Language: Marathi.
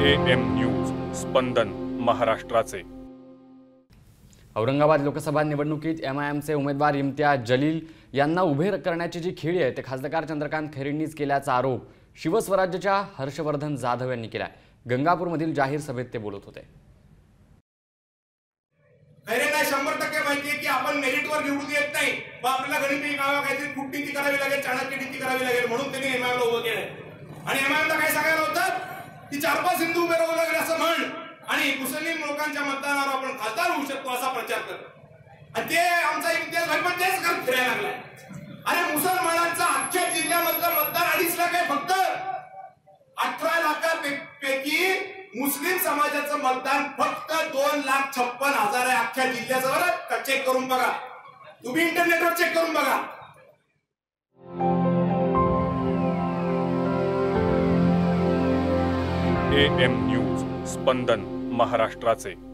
ए एम न्यूज स्पंदन महाराष्ट्राचे. औरंगाबाद लोकसभा निवडणुकीत एम आय एमचे उमेदवार इम्तियाज जलील यांना उभे करण्याची जी खेळी आहे ते खासदार चंद्रकांत खैरेंनीच केल्याचा आरोप शिवस्वराज्याच्या हर्षवर्धन जाधव यांनी केलाय. गंगापूरमधील जाहीर सभेत ते बोलत होते. खैरेंना शंभर टक्के माहिती आहे की आपण मेरिटवर निवडून येत नाही. मग आपल्याला गणिती काहीतरी खूप नीती करावी लागेल चाणक्य नीती करावी लागेल म्हणून त्यांनी एमआयला उभं केलंय. आणि एमआयला काय सांगायला ती की चार पाच हिंदू उभे राहू लागले असं म्हण. आणि मुस्लिम लोकांच्या मतदानावर आपण खासदार होऊ शकतो असा प्रचार कर आणि ते आमचा इम्तियाज भाई पण तेच करत फिरायला लागलाय. अरे मुसलमानांचा अख्ख्या जिल्ह्यामधलं मतदार अडीच लाख आहे फक्त. अठरा लाखापैकी मुस्लिम समाजाचं मतदान फक्त दोन लाख छप्पन हजार आहे अख्ख्या जिल्ह्याचं. बरं चेक करून बघा. तुम्ही इंटरनेटवर चेक करून बघा. एम न्यूज स्पंदन महाराष्ट्राचे.